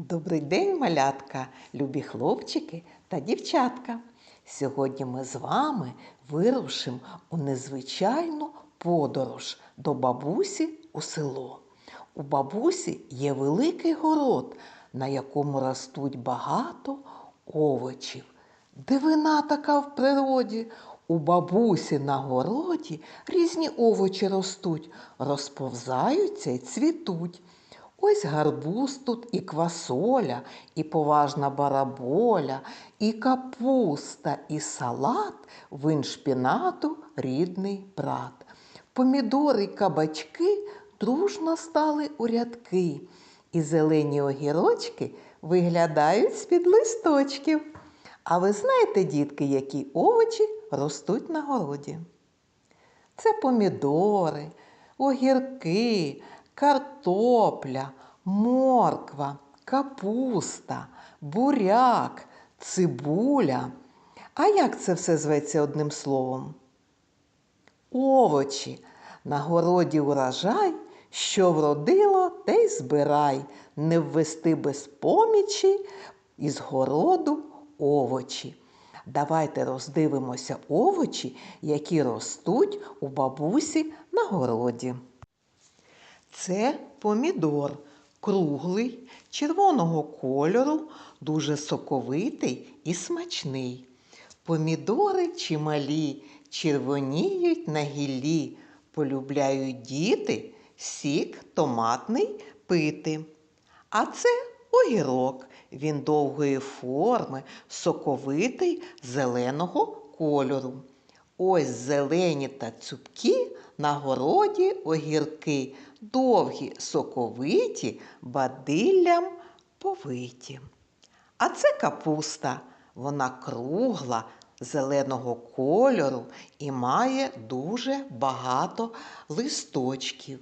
Добрий день, малятка, любі хлопчики та дівчатка. Сьогодні ми з вами вирушимо у незвичайну подорож до бабусі у село. У бабусі є великий город, на якому ростуть багато овочів. Дивина така в природі. У бабусі на городі різні овочі ростуть, розповзаються й цвітуть. Ось гарбуз тут і квасоля, і поважна бараболя, і капуста, і салат, вин шпінату рідний брат. Помідори й кабачки дружно стали у рядки, і зелені огірочки виглядають з-під листочків. А ви знаєте, дітки, які овочі ростуть на городі? Це помідори, огірки, картопля, морква, капуста, буряк, цибуля. А як це все зветься одним словом? Овочі. На городі урожай, що вродило, те й збирай, не ввести без помічі із городу овочі. Давайте роздивимося овочі, які ростуть у бабусі на городі. Це помідор круглий, червоного кольору, дуже соковитий і смачний. Помідори чималі, червоніють на гіллі, полюбляють діти сік томатний пити. А це огірок. Він довгої форми, соковитий зеленого кольору. Ось зелені та цупкі на городі огірки, довгі, соковиті, бадиллям повиті. А це капуста. Вона кругла, зеленого кольору і має дуже багато листочків.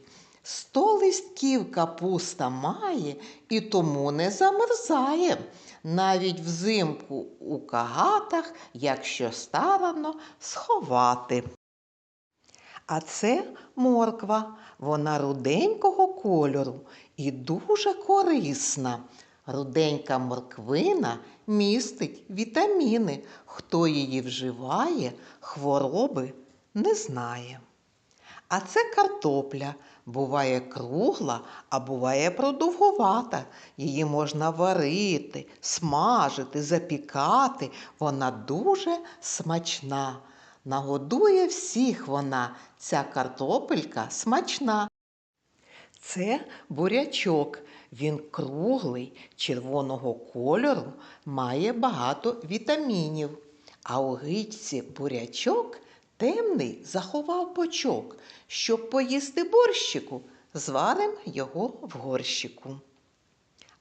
Сто листків капуста має і тому не замерзає. Навіть взимку у кагатах, якщо старано, сховати. А це морква. Вона руденького кольору і дуже корисна. Руденька морквина містить вітаміни. Хто її вживає, хвороби не знає. А це картопля. Буває кругла, а буває продовгувата. Її можна варити, смажити, запікати. Вона дуже смачна. Нагодує всіх вона, ця картопелька смачна. Це бурячок. Він круглий, червоного кольору, має багато вітамінів. А у гичці бурячок темний заховав бочок. Щоб поїсти борщику, зварим його в горщику.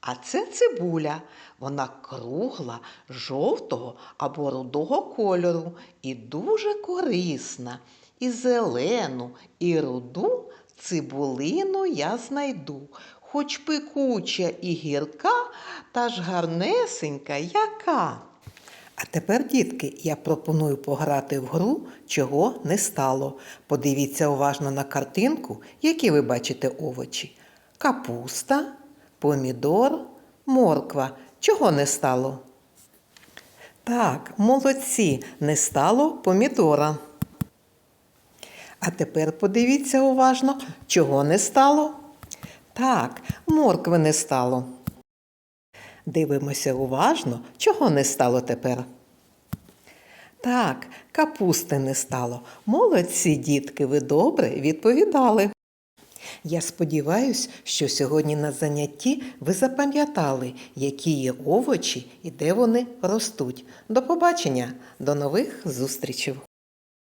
А це цибуля. Вона кругла, жовтого або рудого кольору і дуже корисна. І зелену, і руду цибулину я знайду, хоч пекуча і гірка, та ж гарнесенька яка. А тепер, дітки, я пропоную пограти в гру, чого не стало. Подивіться уважно на картинку, які ви бачите овочі: капуста, помідор, морква. Чого не стало? Так, молодці, не стало помідора. А тепер подивіться уважно, чого не стало. Так, моркви не стало. Дивимося уважно, чого не стало тепер. Так, капусти не стало. Молодці, дітки, ви добре відповідали. Я сподіваюся, що сьогодні на занятті ви запам'ятали, які є овочі і де вони ростуть. До побачення, до нових зустрічей!